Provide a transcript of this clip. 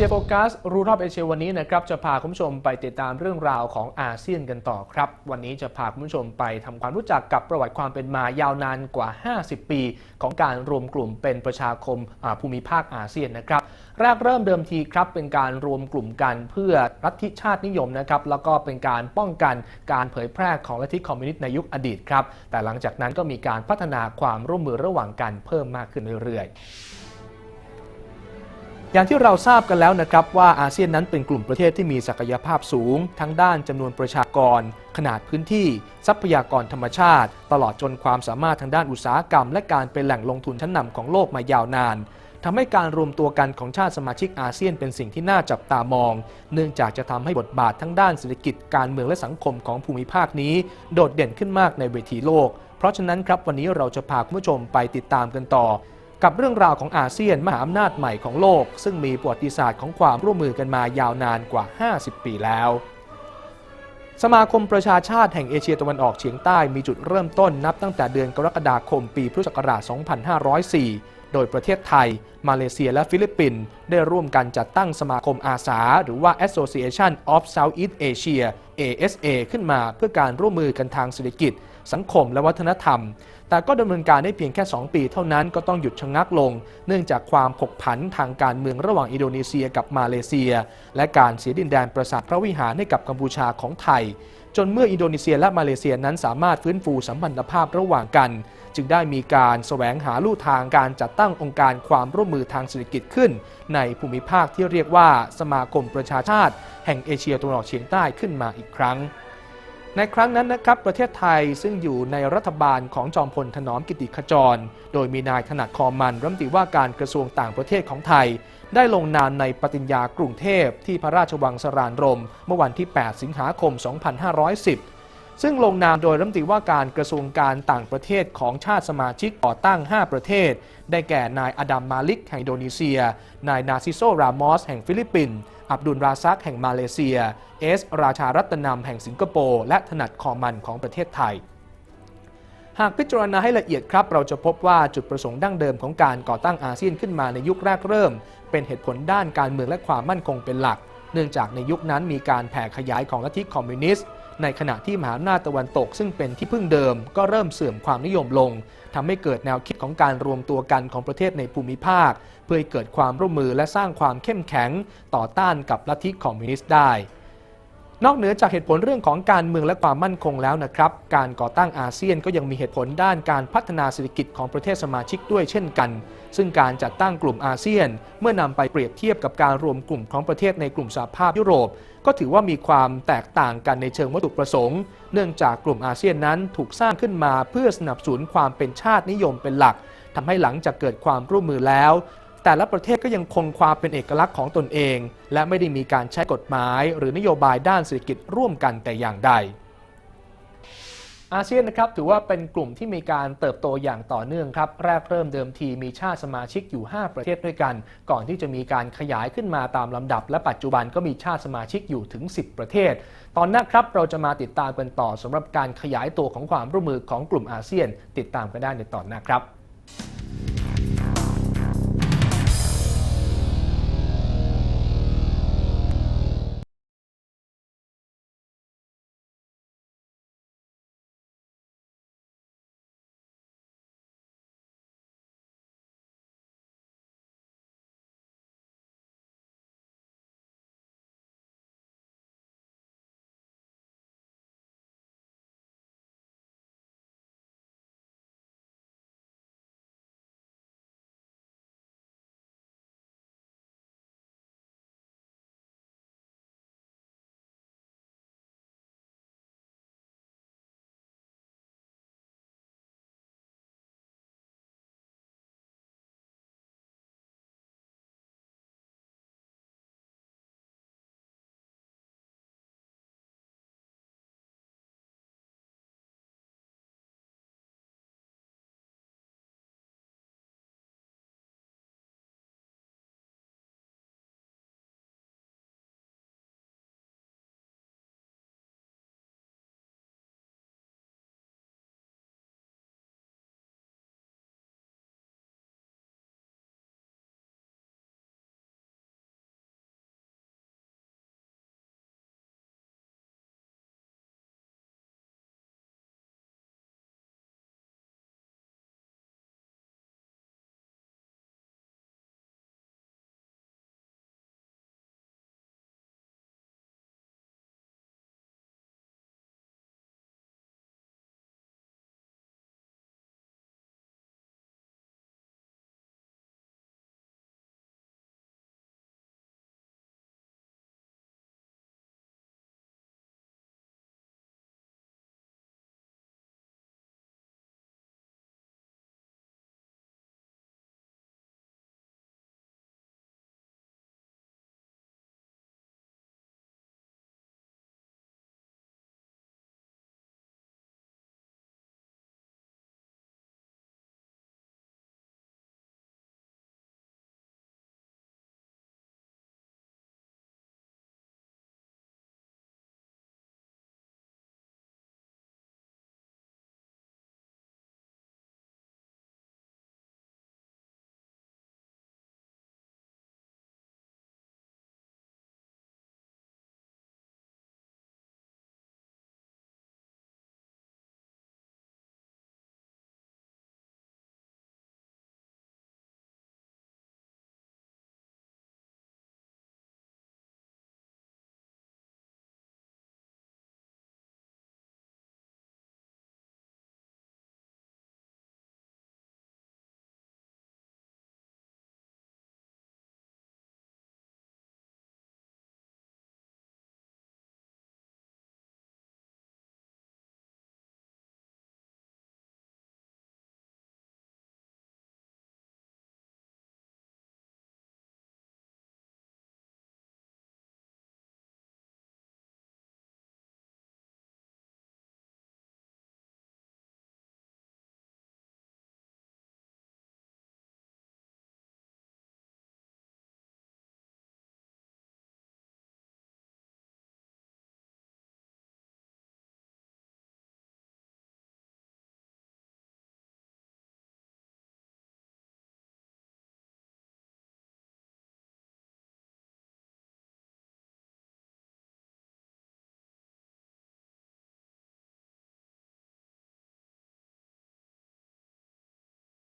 ชียโฟกัสรู้รอบเอเชียวันนี้นะครับจะพาคุณผู้ชมไปติดตามเรื่องราวของอาเซียนกันต่อครับ วันนี้จะพาคุณผู้ชมไปทำความรู้จักกับประวัติความเป็นมายาวนานกว่า 50 ปี ของการรวมกลุ่มเป็นประชาคมอาภูมิภาคอาเซียนนะครับแรกเริ่มเดิมทีครับเป็นการรวมกลุ่มกันเพื่อรัฐิชาตินิยมนะครับแล้วก็เป็นการป้องกันการเผยแพร่ของลัทธิคอมมิวนิสต์ในยุคอดีตครับแต่หลังจากนั้นก็มีการพัฒนาความร่วมมือระหว่างกันเพิ่มมากขึ้นเรื่อยๆ อย่างที่เราทราบกันแล้วนะครับว่าอาเซียนนั้นเป็นกลุ่มประเทศที่มีศักยภาพสูง ทั้งด้านจำนวนประชากร ขนาดพื้นที่ ทรัพยากรธรรมชาติ ตลอดจนความสามารถทางด้านอุตสาหกรรม และการเป็นแหล่งลงทุนชั้นนำของโลกมายาวนานทำให้การรวมตัวกันของชาติสมาชิกอาเซียนเป็นสิ่งที่น่าจับตามอง เนื่องจากจะทำให้บทบาททั้งด้านเศรษฐกิจการเมืองและสังคมของภูมิภาคนี้ โดดเด่นขึ้นมากในเวทีโลก เพราะฉะนั้นครับวันนี้เราจะพาคุณผู้ชมไปติดตามกันต่อ กับเรื่องราวของอาเซียนมหาอำนาจใหม่ของโลก ซึ่งมีประวัติศาสตร์ของความร่วมมือกันมายาวนานกว่า 50 ปีแล้ว สมาคมประชาชาติแห่งเอเชียตะวันออกเฉียงใต้มีจุดเริ่มต้นนับตั้งแต่เดือนกรกฎาคมปีพุทธศักราช 2504 โดยประเทศไทย มาเลเซียและฟิลิปปินส์ได้ร่วมกันจัดตั้งสมาคมอาสา หรือว่า Association of Southeast Asia ASA ขึ้นมาเพื่อการร่วมมือกันทางเศรษฐกิจ สังคมและวัฒนธรรม แต่ก็ดำเนินการได้เพียงแค่ 2 ปีเท่านั้นก็ต้องหยุดชะงักลง เนื่องจากความผกผันทางการเมืองระหว่างอินโดนีเซียกับมาเลเซีย และการเสียดินแดนประสาทพระวิหารให้กับกัมพูชาของไทย จนเมื่ออินโดนีเซียและมาเลเซียนั้นสามารถฟื้นฟูสัมพันธภาพระหว่างกัน จึงได้มีการแสวงหาลู่ทางการจัดตั้งองค์การความร่วมมือทางเศรษฐกิจขึ้น ในภูมิภาคที่เรียกว่าสมาคมประชาชาติ แห่งเอเชียตะวันออกเฉียงใต้ขึ้นมาอีกครั้ง ในครั้งนั้นนะครับประเทศไทยซึ่งอยู่ในรัฐบาลของจอมพลถนอมกิติขจร โดยมีนายถนัดคอมันรัฐมนตรีว่าการกระทรวงต่างประเทศของไทย ได้ลงนามในปฏิญญากรุงเทพที่พระราชวังสรานรม เมื่อวันที่ 8 สิงหาคม 2510 ซึ่งลงนามโดยรัฐมนตรีว่าการกระทรวงการต่างประเทศของชาติสมาชิกก่อตั้ง 5 ประเทศ ได้แก่นายอดัมมาลิกแห่งอินโดนีเซีย นายนาซิโซรามอสแห่งฟิลิปปินส์ อับดุลราซักแห่งมาเลเซีย เอส ราชารัตนำแห่งสิงคโปร์และถนัดคอมันของประเทศไทย หากพิจารณาให้ละเอียดครับ เราจะพบว่าจุดประสงค์ดั้งเดิมของการก่อตั้งอาเซียนขึ้นมาในยุคแรกเริ่ม เป็นเหตุผลด้านการเมืองและความมั่นคงเป็นหลัก เนื่องจากในยุคนั้นมีการแผ่ขยายของลัทธิคอมมิวนิสต์ ในขณะที่มหาอำนาจตะวันตกซึ่งเป็นที่พึ่งเดิม ก็เริ่มเสื่อมความนิยมลงทำให้เกิดแนวคิดของการรวมตัวกันของประเทศในภูมิภาค เพื่อให้เกิดความร่วมมือและสร้างความเข้มแข็งต่อต้านกับลัทธิคอมมิวนิสต์ได้ นอกเหนือจากเหตุผลเรื่องของการเมืองและความมั่นคงแล้วนะครับ การก่อตั้งอาเซียนก็ยังมีเหตุผลด้านการพัฒนาเศรษฐกิจของประเทศสมาชิกด้วยเช่นกัน ซึ่งการจัดตั้งกลุ่มอาเซียน เมื่อนำไปเปรียบเทียบกับการรวมกลุ่มของประเทศในกลุ่มสหภาพยุโรป ก็ถือว่ามีความแตกต่างกันในเชิงวัตถุประสงค์ เนื่องจากกลุ่มอาเซียนนั้นถูกสร้างขึ้นมาเพื่อสนับสนุนความเป็นชาตินิยมเป็นหลักทำให้หลังจากเกิดความร่วมมือแล้ว แต่ละประเทศก็ยังคงความเป็นเอกลักษณ์ของตนเอง และไม่ได้มีการใช้กฎหมาย หรือนโยบายด้านเศรษฐกิจร่วมกันแต่อย่างใด อาเซียนนะครับถือว่าเป็นกลุ่มที่มีการเติบโตอย่างต่อเนื่องครับแรกเริ่มเดิมทีมีชาติสมาชิกอยู่ 5 ประเทศด้วยกัน ก่อนที่จะมีการขยายขึ้นมาตามลำดับ และปัจจุบันก็มีชาติสมาชิกอยู่ถึง 10 ประเทศ ตอนหน้าครับเราจะมาติดตามกันต่อสำหรับการขยายตัวของความร่วมมือของกลุ่มอาเซียน ติดตามกันได้ในตอนหน้าครับ